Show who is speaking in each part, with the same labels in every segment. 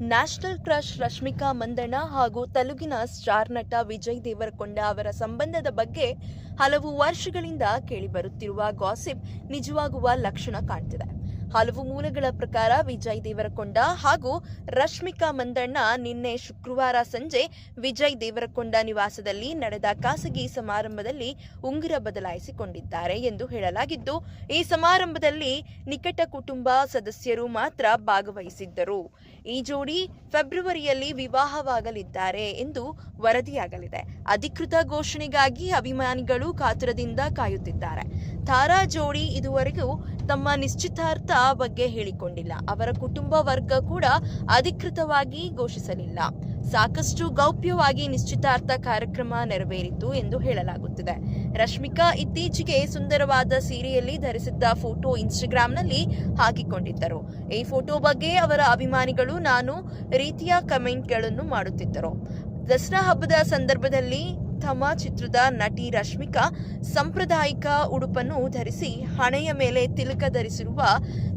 Speaker 1: National crush Rashmika Mandanna ಹಾಗೂ ತೆಲುಗಿನ star ನಟ ವಿಜಯ್ ದೇವರಕೊಂಡ ಅವರ ಸಂಬಂಧದ ಬಗ್ಗೆ ಹಲವು ವರ್ಷಗಳಿಂದ ಕೇಳಿಬರುತ್ತಿರುವ ಗಾಸಿಪ್ ನಿಜವಾಗುವ ಲಕ್ಷಣ ಕಾಣ್ತಿದೆ. ಹಲವು ಮೂಲಗಳ ಪ್ರಕಾರ ವಿಜಯ್ ದೇವರಕೊಂಡ ಹಾಗೂ ರಶ್ಮಿಕಾ ಮಂದಣ್ಣ ನಿನ್ನೆ ಶುಕ್ರವಾರ ಸಂಜೆ ವಿಜಯ್ ದೇವರಕೊಂಡ ನಿವಾಸದಲ್ಲಿ ನಡೆದ ಖಾಸಗಿ ಸಮಾರಂಭದಲ್ಲಿ ಉಂಗುರ ಬದಲಾಯಿಸಿಕೊಂಡಿದ್ದಾರೆ ಎಂದು ಹೇಳಲಾಗಿದ್ದು, ಈ ಸಮಾರಂಭದಲ್ಲಿ ನಿಕಟ ಕುಟುಂಬ ಸದಸ್ಯರು ಮಾತ್ರ ಭಾಗವಹಿಸಿದ್ದರು. ಈ ಜೋಡಿ ಫೆಬ್ರವರಿಯಲ್ಲಿ ವಿವಾಹವಾಗಲಿದ್ದಾರೆ ಎಂದು ವರದಿಯಾಗಲಿದೆ. ಅಧಿಕೃತ ಘೋಷಣೆಗಾಗಿ ಅಭಿಮಾನಿಗಳು ಕಾತುರದಿಂದ ಕಾಯುತ್ತಿದ್ದಾರೆ. ತಾರಾ ಜೋಡಿ ಇದುವರೆಗೂ ತಮ್ಮ ನಿಶ್ಚಿತಾರ್ಥ ಬಗ್ಗೆ ಹೇಳಿಕೊಂಡಿಲ್ಲ. ಅವರ ಕುಟುಂಬ ವರ್ಗ ಕೂಡ ಅಧಿಕೃತವಾಗಿ ಘೋಷಿಸಲಿಲ್ಲ. ಸಾಕಷ್ಟು ಗೌಪ್ಯವಾಗಿ ನಿಶ್ಚಿತಾರ್ಥ ಕಾರ್ಯಕ್ರಮ ನೆರವೇರಿತು ಎಂದು ಹೇಳಲಾಗುತ್ತಿದೆ. ರಶ್ಮಿಕಾ ಇತ್ತೀಚೆಗೆ ಸುಂದರವಾದ ಸೀರೆಯಲ್ಲಿ ಧರಿಸಿದ್ದ ಫೋಟೋ ಇನ್ಸ್ಟಾಗ್ರಾಂನಲ್ಲಿ ಹಾಕಿಕೊಂಡಿದ್ದರು. ಈ ಫೋಟೋ ಬಗ್ಗೆ ಅವರ ಅಭಿಮಾನಿಗಳು ನಾನು ರೀತಿಯ ಕಮೆಂಟ್ಗಳನ್ನು ಮಾಡುತ್ತಿದ್ದರು. ದಸರಾ ಹಬ್ಬದ ಸಂದರ್ಭದಲ್ಲಿ ತಮ್ಮ ಚಿತ್ರದ ನಟಿ ರಶ್ಮಿಕಾ ಸಾಂಪ್ರದಾಯಿಕ ಉಡುಪನ್ನು ಧರಿಸಿ ಹಣೆಯ ಮೇಲೆ ತಿಲಕ ಧರಿಸಿರುವ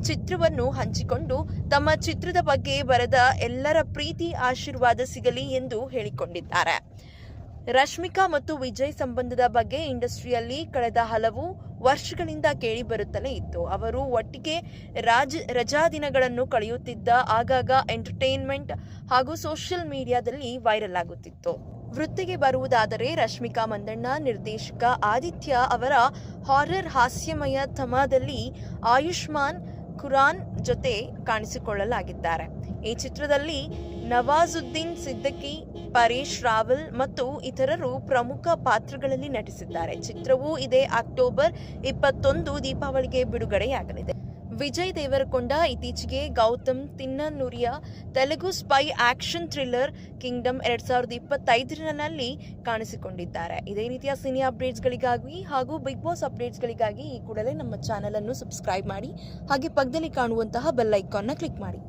Speaker 1: ಚಿತ್ರವನ್ನು ಹಂಚಿಕೊಂಡು ತಮ್ಮ ಚಿತ್ರದ ಬಗ್ಗೆ ಬರೆದ ಎಲ್ಲರ ಪ್ರೀತಿ ಆಶೀರ್ವಾದ ಸಿಗಲಿ ಎಂದು ಹೇಳಿಕೊಂಡಿದ್ದಾರೆ. ರಶ್ಮಿಕಾ ಮತ್ತು ವಿಜಯ್ ಸಂಬಂಧದ ಬಗ್ಗೆ ಇಂಡಸ್ಟ್ರಿಯಲ್ಲಿ ಕಳೆದ ಹಲವು ವರ್ಷಗಳಿಂದ ಕೇಳಿ ಬರುತ್ತಲೇ ಇತ್ತು. ಅವರು ಒಟ್ಟಿಗೆ ರಾಜ ರಜಾ ದಿನಗಳನ್ನು ಕಳೆಯುತ್ತಿದ್ದ, ಆಗಾಗ ಎಂಟರ್ಟೈನ್ಮೆಂಟ್ ಹಾಗೂ ಸೋಷಿಯಲ್ ಮೀಡಿಯಾದಲ್ಲಿ ವೈರಲ್ ಆಗುತ್ತಿತ್ತು. ವೃತ್ತಿಗೆ ಬರುವುದಾದರೆ ರಶ್ಮಿಕಾ ಮಂದಣ್ಣ, ನಿರ್ದೇಶಕ ಆದಿತ್ಯ ಅವರ ಹಾರರ್ ಹಾಸ್ಯಮಯ ಥಮಾದಲ್ಲಿ ಆಯುಷ್ಮಾನ್ ಖುರಾನ್ ಜೊತೆ ಕಾಣಿಸಿಕೊಳ್ಳಲಾಗಿದ್ದಾರೆ. ಈ ಚಿತ್ರದಲ್ಲಿ ನವಾಜುದ್ದೀನ್ ಸಿದ್ದಕಿ, ಪರೇಶ್ ರಾವಲ್ ಮತ್ತು ಇತರರು ಪ್ರಮುಖ ಪಾತ್ರಗಳಲ್ಲಿ ನಟಿಸಿದ್ದಾರೆ. ಚಿತ್ರವು ಇದೇ ಅಕ್ಟೋಬರ್ ಇಪ್ಪತ್ತೊಂದು ದೀಪಾವಳಿಗೆ ಬಿಡುಗಡೆಯಾಗಲಿದೆ. ವಿಜಯ್ ದೇವರಕೊಂಡ ಇತ್ತೀಚೆಗೆ Gautam Tinnanuri Telugu spy action thriller Kingdom ಎರಡ್ ಸಾವಿರದ ಇಪ್ಪತ್ತೈದರಲ್ಲಿ ಕಾಣಿಸಿಕೊಂಡಿದ್ದಾರೆ. ಇದೇ ರೀತಿಯ ಸಿನಿ ಅಪ್ಡೇಟ್ಸ್ಗಳಿಗಾಗಿ ಹಾಗೂ ಬಿಗ್ ಬಾಸ್ ಅಪ್ಡೇಟ್ಸ್ಗಳಿಗಾಗಿ ಈ ಕೂಡಲೇ ನಮ್ಮ ಚಾನಲನ್ನು ಸಬ್ಸ್ಕ್ರೈಬ್ ಮಾಡಿ, ಹಾಗೆ ಪಕ್ಕದಲ್ಲಿ ಕಾಣುವಂತಹ ಬೆಲ್ ಐಕಾನ್ನ ಕ್ಲಿಕ್ ಮಾಡಿ.